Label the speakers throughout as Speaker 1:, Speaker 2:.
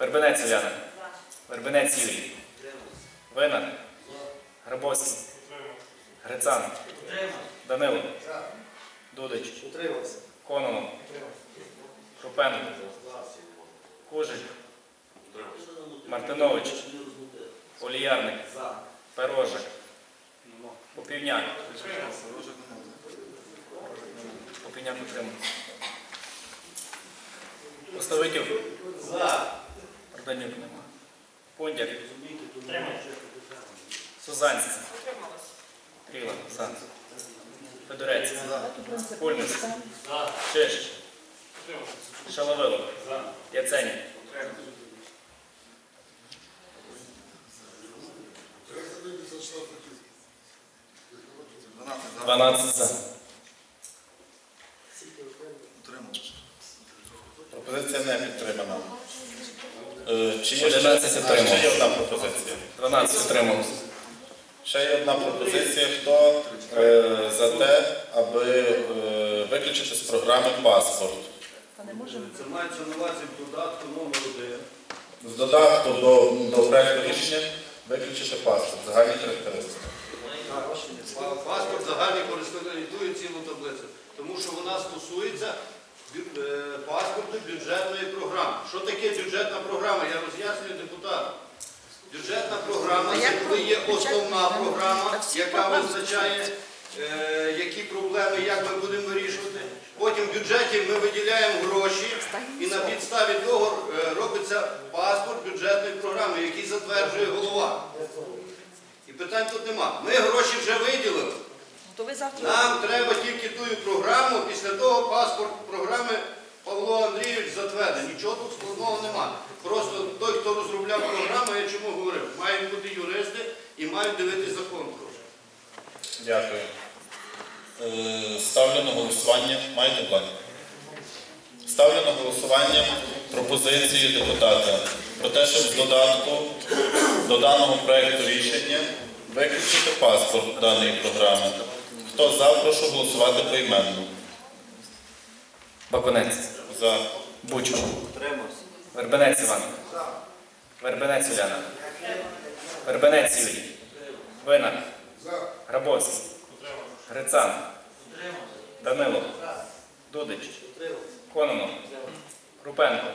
Speaker 1: Вербенець Уляна. Вербенець Юрій. Винар. Грабовський. Грицан. Данило. Дудич. Кононов. Крупенко. Кужик. Мартинович. Оліярник. Перожик. Попівняк. Попівняк утримався. Поставиків.
Speaker 2: За.
Speaker 1: Орданюк нема. Пондяк. Сузанський. Кріла. За. Федорець. Кульмис. Чиж. Шаловило. Яценів. 12 за.
Speaker 3: Пропозиція не підтримана. Е, Чи є,
Speaker 1: 11
Speaker 3: ще,
Speaker 1: підтримав.
Speaker 3: ще є одна пропозиція?
Speaker 1: 12 утрималося.
Speaker 3: Ще є одна пропозиція. Хто е, за те, аби е, виключити з програми паспорт?
Speaker 2: Це мається на увазі в додатку номер один.
Speaker 3: З додатку до, до проекту рішення виключити паспорт, загальні характеристики.
Speaker 2: Паспорт загальний користує цілу таблицю, тому що вона стосується паспорту бюджетної програми. Що таке бюджетна програма? Я роз'яснюю депутатам. Бюджетна програма це коли є основна програма, яка визначає, е, які проблеми, як ми будемо вирішувати. Потім в бюджеті ми виділяємо гроші і на підставі того е, робиться паспорт бюджетної програми, який затверджує голова. І питань тут нема. Ми гроші вже виділили.
Speaker 4: То ви завтра
Speaker 2: Нам треба тільки ту програму, після того паспорт програми Павло Андрійович затвердить. Нічого тут складного нема. Просто той, хто розробляв програму, я чому говорив, мають бути юристи і мають дивитися закон.
Speaker 3: Дякую. Е, Ставлю на голосування. Маєте план? Ставлю на голосування пропозиції депутата про те, щоб з додатку до даного проекту рішення виключити паспорт даної програми. Хто за, прошу голосувати поіменно.
Speaker 1: Бакунець.
Speaker 3: За.
Speaker 1: Бучук. Вербенець Іван. Вербенець Уляна. Вербенець Юрій. Винар. Грабовський. Грицан. Данило. Дудич. Кононов. Крупенко.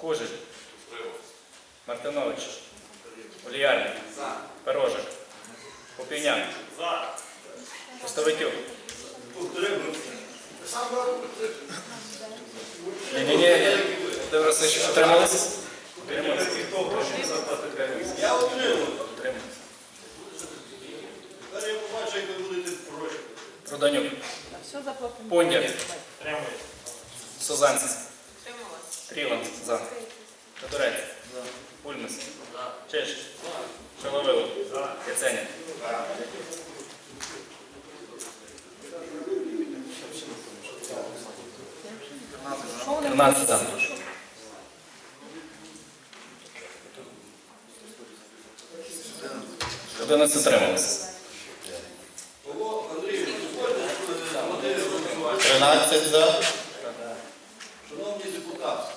Speaker 1: Кужик. Мартинович. Оліярник. Перожик. Попівняк. Поставитюк. Ні, ні, ні. Добре, Утрималися? Утрималися.
Speaker 2: Я отримав.
Speaker 1: Утрималися.
Speaker 2: Тепер я побачу, як ви будете проще.
Speaker 1: Проданюк. Пондяк. Сузанець. Ріван. За. Татурець. Ульмис. Чеш. Шаловило. Яценін. 15. Одинадцять утрималися.
Speaker 3: 13 за.
Speaker 2: Шановні депутати,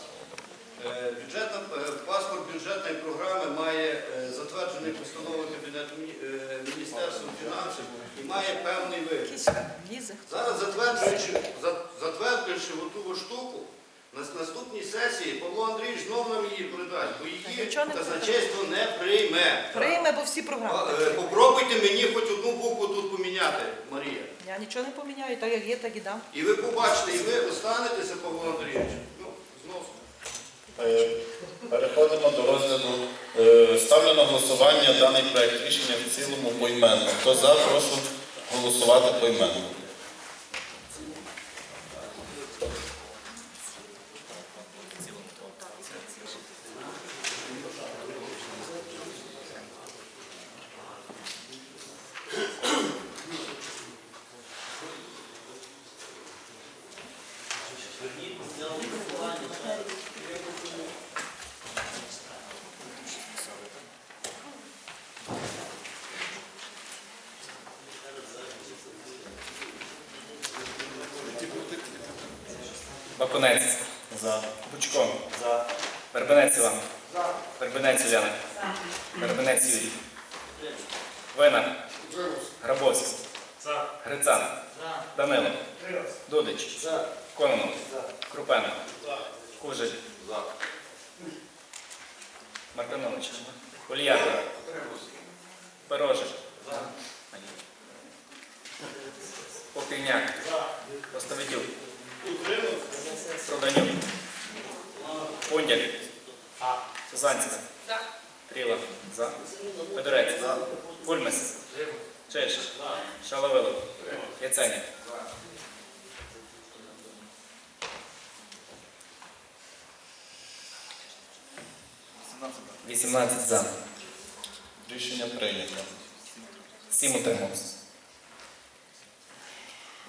Speaker 2: е, е, паспорт бюджетної програми має е, затверджений постановою Кабінету Міністерства фінансів і має певний вигляд. Зараз затверджуючи, затверджуючи оту штуку на наступній сесії Павло Андрійович знову нам її придасть, бо її
Speaker 4: Нічого не
Speaker 2: казначейство не прийме.
Speaker 4: Прийме, бо всі
Speaker 2: А,
Speaker 4: програми.
Speaker 2: е, Попробуйте мені хоч одну букву тут поміняти, Марія.
Speaker 4: Я нічого не поміняю, так як є, так і дам.
Speaker 2: І ви побачите, і ви останетеся, Павло Андрійович. Ну, знову.
Speaker 3: Е, Переходимо до розгляду. Е, Ставлю на голосування даний проект рішення в цілому поіменно. Хто за, прошу голосувати поіменно.
Speaker 1: Бакунець.
Speaker 3: За.
Speaker 1: Бучко.
Speaker 3: За.
Speaker 1: Вербенець Іван. Вербенець Уляна. Вербенець Юрій. Вина. Грабовський. Грицан. Данило. Дудич. Кононов. Крупенко. Кужель. Мартинович. Ульянов. Пирожик. Попільняк. Поставидюк. Проданюк. Пундяк. Сузанська. Тріла. За. Федорець. Кульмес. Чеш. Шаловилов. Яценів. Вісімнадцять за.
Speaker 3: Рішення прийнято.
Speaker 1: Сім утримався.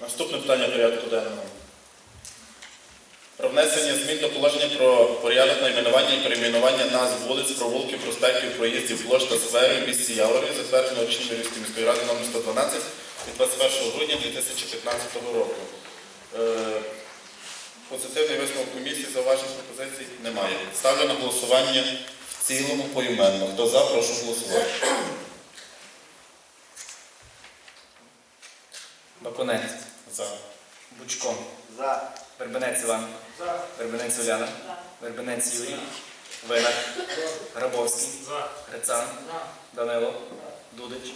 Speaker 3: Наступне питання порядку денного. Про внесення змін до положення про порядок найменування і перейменування назв вулиць, провулків, проспектів, проїздів, площ та скверів в місті Яворі, затвердженого рішенням Львівської міської ради номер 112 від 21 грудня 2015 року. Е, Позитивний висновок комісії, зауважень пропозицій немає. Ставлю на голосування в цілому поіменно. Хто за, прошу голосувати.
Speaker 1: Бакунець.
Speaker 3: За.
Speaker 1: Бучком. За. Вербенець Іван. Вербенець Уляна. Вербенець Юрій. Винак. Грабовський. Грицан. Данило. Дудич.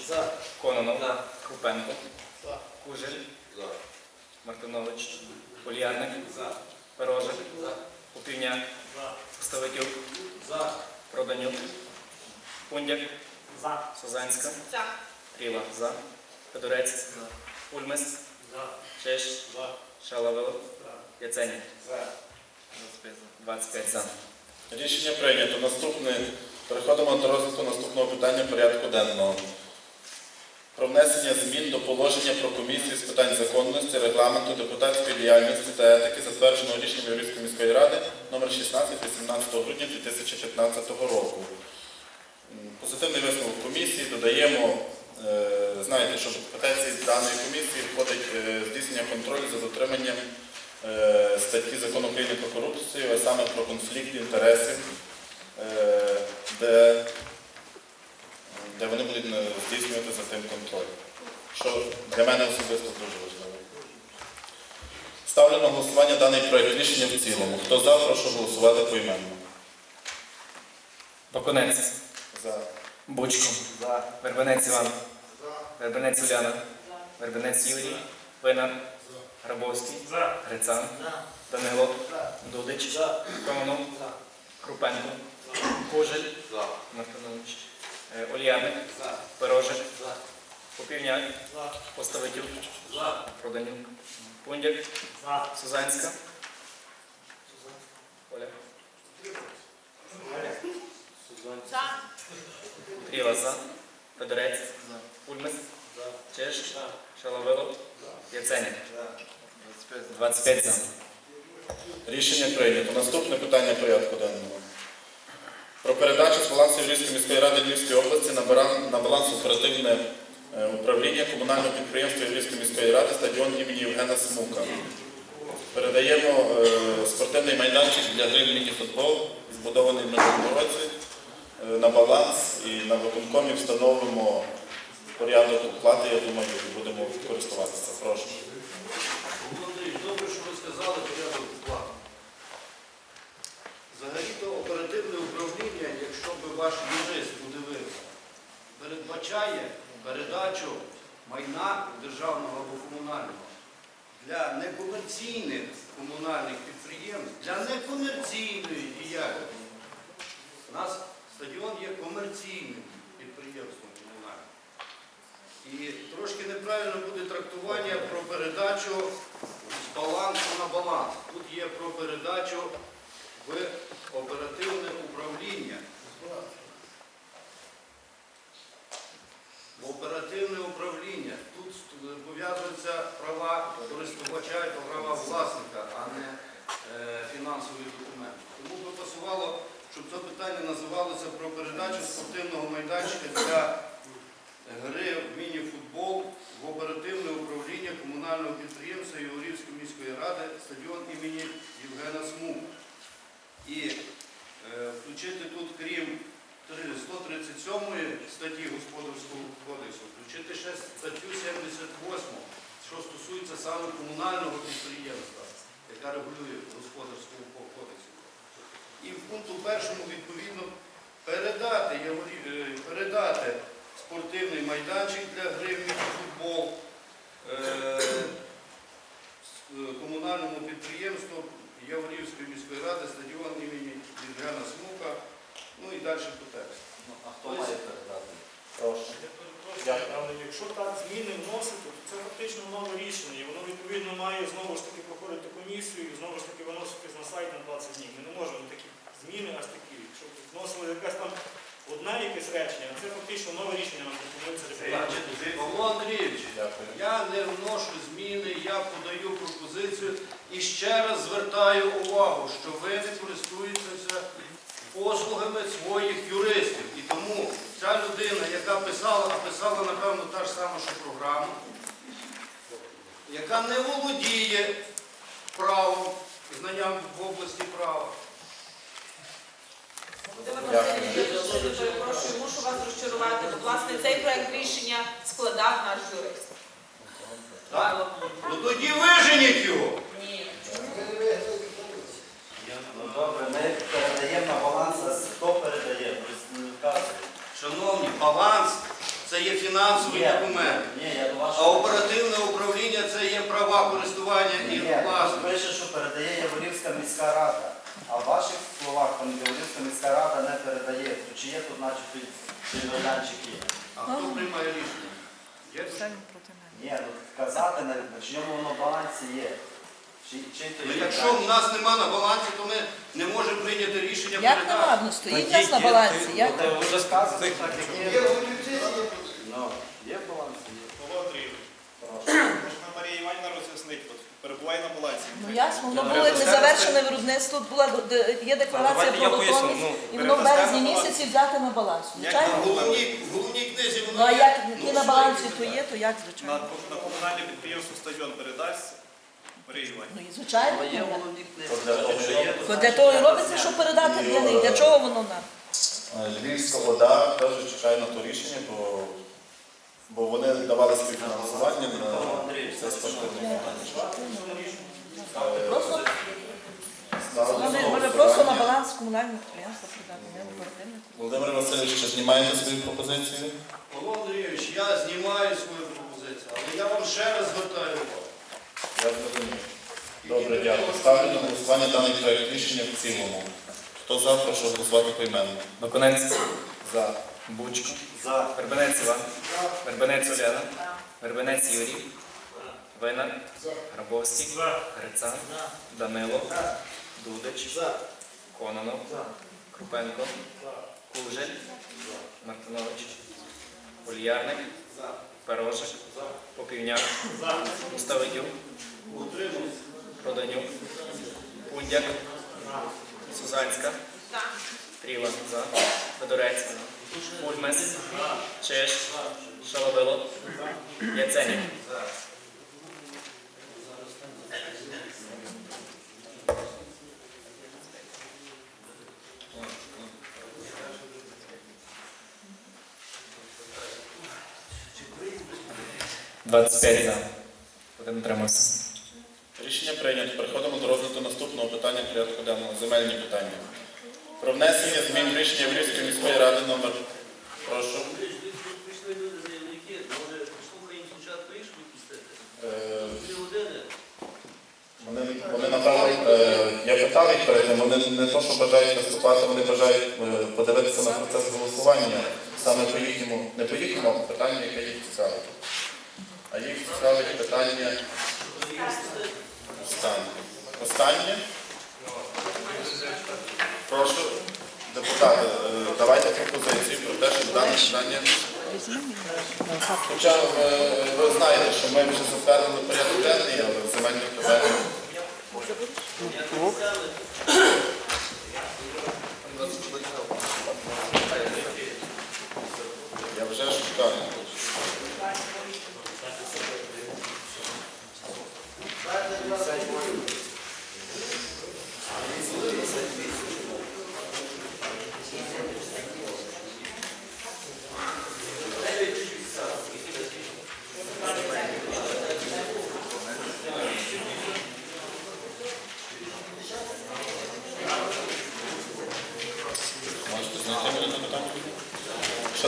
Speaker 1: Кононов. Крупенко. Кужель. Мартинович. Полярник. Пирожик. Поставитюк. За. Проданюк. Пундяк. За. Сузанська.
Speaker 4: За.
Speaker 1: Тріла. За. Федорець. За. Ульмес. Чеш. За. Яценів. За. 25 за.
Speaker 3: Рішення прийнято. Наступне. Переходимо до розгляду наступного питання порядку денного. Про внесення змін до положення про комісію з питань законності, регламенту, депутатської діяльності та етики, затвердженого рішенням Юрійської міської ради номер 16 18 грудня 2015 року. Позитивний висновок комісії додаємо, е, знаєте, що в компетенції даної комісії входить е, здійснення контролю за дотриманням статті закону України про корупцію, а саме про конфлікт інтересів, е, де, де вони будуть е, здійснювати за тим контроль. Що для мене особисто дуже важливо. Ставлю на голосування даний проект рішення в цілому. Хто за, прошу голосувати поіменно.
Speaker 1: Бакунець.
Speaker 3: За.
Speaker 1: Бучко. За. Вербенець Іван. За. Вербенець Уляна. Вербенець Юрій. Винар. Грабовський. За. Грицан. За. Данило. За. Дудич. За. Кононов. За. Крупенко. Кужель. За. Мартинович. Е, За. Пирожик. За. Попівняк. За. Поставитюк. За. Проданюк. Пундяк. За. Сузанська. Оля.
Speaker 4: За.
Speaker 1: Тріла за. Федорець. Ульмес. Чеш. Шаловилов. Яценів. 25 за.
Speaker 3: Рішення прийнято. Наступне питання порядку денного. Про передачу з балансу Львівської міської ради Львівської області на баланс оперативне е, управління комунального підприємства Львівської міської ради стадіон імені Євгена Смука. Передаємо е, спортивний майданчик для гри в міні-футбол, збудований в минулому році, е, на баланс і на виконкомі встановимо порядок оплати, я думаю, будемо користуватися. Прошу.
Speaker 2: Володимир, добре, що ви сказали порядок оплати. Взагалі-то оперативне управління, якщо би ваш юрист подивився, передбачає передачу майна державного або комунального для некомерційних комунальних підприємств, для некомерційної діяльності. У нас стадіон є комерційним підприємством. І трошки неправильно буде трактування про передачу з балансу на баланс. Тут є про передачу в оперативне управління. В оперативне управління. Тут пов'язуються права користувача і права власника, а не е, фінансові документи. Тому би пасувало, щоб це питання називалося про передачу спортивного майданчика для гри в міні-футбол в оперативне управління комунального підприємства Яворівської міської ради стадіон імені Євгена Смука. І е, включити тут, крім 137 статті Господарського кодексу, включити ще статтю 78, що стосується саме комунального підприємства, яка регулює Господарського кодексу. І в пункту першому відповідно передати, е, передати спортивний майданчик для гри в футбол е, е, комунальному підприємству Яворівської міської ради стадіон імені Євгена Смука, ну і далі по тексту.
Speaker 5: А хто має передати?
Speaker 6: Я перепрошую, але якщо так зміни вносити, то це фактично нове рішення, і воно відповідно має знову ж таки проходити комісію і знову ж таки виноситись на сайт на 20 днів. Ми не можемо такі зміни аж такі. Якщо б вносили якесь там одне якесь речення, а це фактично нове рішення нам пропонується.
Speaker 2: Павло Андрійович, я не вношу зміни, я подаю пропозицію і ще раз звертаю увагу, що ви не користуєтеся послугами своїх юристів. І тому ця людина, яка писала, а писала, напевно, та ж сама, що програма, яка не володіє правом, знанням в області права.
Speaker 7: Володимир Васильович, я дуже перепрошую, мушу вас розчарувати. Бо, власне, цей проект рішення складав наш юрист.
Speaker 2: Так? Ну тоді виженіть його.
Speaker 7: Ні.
Speaker 5: Ну добре, ми передаємо на баланс, а хто передає?
Speaker 2: Шановні, баланс це є фінансовий
Speaker 5: Ні,
Speaker 2: документ.
Speaker 5: Ні, я до
Speaker 2: А
Speaker 5: вашого.
Speaker 2: оперативне управління це є права користування і власності.
Speaker 5: пише, що передає Яворівська міська рада. А в ваших словах там Яворівська міська рада не передає. То чи є тут, той майданчик є?
Speaker 2: А хто приймає рішення? Є?
Speaker 4: Проти мене.
Speaker 5: Ні, ну казати навіть, на чому воно в балансі є. Чи, чи то
Speaker 2: Ну,
Speaker 5: є
Speaker 2: якщо в нас нема на балансі, то ми не можемо прийняти рішення
Speaker 4: Як
Speaker 2: передати.
Speaker 4: нема? Ну стоїть нас на балансі. Як?
Speaker 5: Ну, то вже сказуєте, так як є. Ну, є балансі, є.
Speaker 8: Павло Андрійович, можна Марія Іванівна роз'яснити, перебуває на балансі.
Speaker 4: Ну ясно, воно було не завершене виробництво, була де- є декларація
Speaker 1: Давайте я
Speaker 4: про
Speaker 1: поясню.
Speaker 4: готовність,
Speaker 1: Ну,
Speaker 4: і воно в березні місяці взяти на баланс. Звичайно.
Speaker 2: головній, в головній книзі
Speaker 4: Ну а
Speaker 2: є.
Speaker 4: як
Speaker 2: Ну,
Speaker 4: на
Speaker 2: що
Speaker 4: балансі, то є, то як
Speaker 8: На,
Speaker 4: звичайно.
Speaker 8: на комунальне підприємство стадіон передасться Марія Іванівна.
Speaker 4: Ну і звичайно.
Speaker 5: Але є
Speaker 4: ні.
Speaker 5: в головній книзі.
Speaker 3: То для того, що
Speaker 5: є, то
Speaker 4: Бо Для того і робиться, щоб передати для них. Для чого воно нам?
Speaker 3: Е, Львівська вода теж чекає на то рішення, бо, бо вони давали співфінансування на це спортивне майданчик.
Speaker 4: Просто
Speaker 3: на
Speaker 4: може просто на баланс комунального підприємства передати, не.
Speaker 3: Володимир Васильович, чи знімаєте свою пропозицію?
Speaker 2: Павло Андрійович, я знімаю свою пропозицію, але я вам ще раз звертаю увагу.
Speaker 3: Я зрозумів. Добре, дякую. Ставлю на голосування даний проект рішення в цілому. Хто за, прошу голосувати поіменно.
Speaker 1: Бакунець. За. Бучко.
Speaker 5: За.
Speaker 1: Вербенець Іван. Вербенець Уляна. Вербенець Юрій. Винар. Грабовський. Грицан. Данило. Дудич. Кононов. Крупенко. Кужель. Мартинович. Ульярник. Перожик. Попівняк.
Speaker 2: Утримуюсь.
Speaker 1: Проданюк. Пундяк. Сузанська. Тріва. За. Федорець. Ульмес. Чеш. Шаловило. Яценів. Двадцять п'ять за. Один утримався.
Speaker 3: Рішення прийнято. Переходимо до розгляду наступного питання порядку денного. Земельні питання. Про внесення змін рішення Вірівської міської ради номер. Прошу. Вони, напевно, е, я питав їх перед тим, вони не то, що бажають виступати, вони бажають е, подивитися на процес голосування саме по їхньому, не по їхньому, а по питанню, яке їх цікавить. А їх цікавить питання останнє. Останнє. Прошу, депутати, е, давайте пропозиції про те, щоб дане питання. Хоча е, ви знаєте, що ми вже затвердили порядок денний, але в земельних питаннях Я вже шукаю. Які були запитання?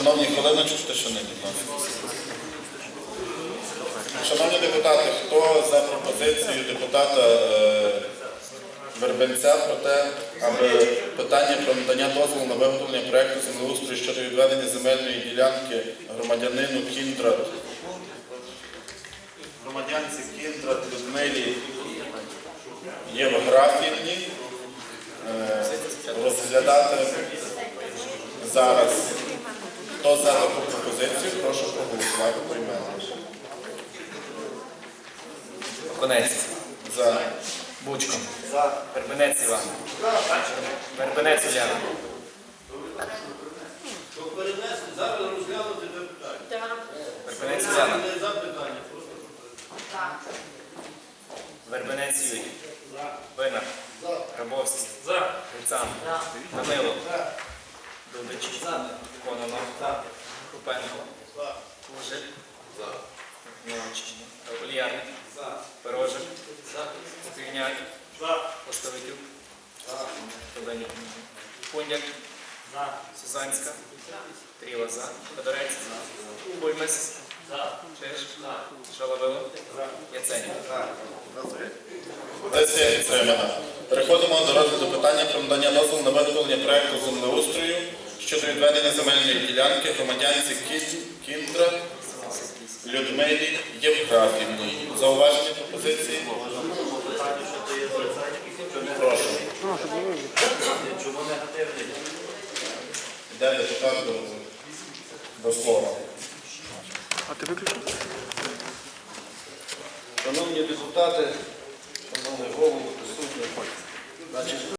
Speaker 3: Шановні ще що не будь ласка. Шановні депутати, хто за пропозицію депутата е, Вербенця про те, аби питання про надання дозволу на виготовлення проекту землеустрою щодо відведення земельної ділянки громадянину Кіндрат, громадянці Кіндрат Людмилі Євграфівні е, розглядати зараз. Хто за таку пропозицію, прошу проголосувати поіменно.
Speaker 1: Конець.
Speaker 3: За.
Speaker 1: Бучко. Вербенець Іван. Вербенець Уляна.
Speaker 2: Щоб зараз розглянути це питання.
Speaker 1: Вербенець Уляна.
Speaker 2: Не просто
Speaker 1: Вербенець Юрій. Винар. Грабовський. Грицан. Данило. Дудич. Кононов. Крупенко. Кужель. Новочий. Ульяник. Пирожик. Спільняк. Поставитюк. Тоденюк. Кундяк. Сузанська. Тріла за. Федорець. Бульмес. Чеш. Шаловило. Яценюк.
Speaker 3: Сесія підтримана. Переходимо до розгляду питання про надання дозволу на виготовлення проекту землеустрою щодо відведення земельної ділянки громадянці Кін- Кіндра Людмилі Євграфівні. Зауваження пропозиції? Прошу.
Speaker 5: Чому негативний?
Speaker 3: Йде депутат до, до слова.
Speaker 2: Шановні депутати, шановний голову, присутні. Значить,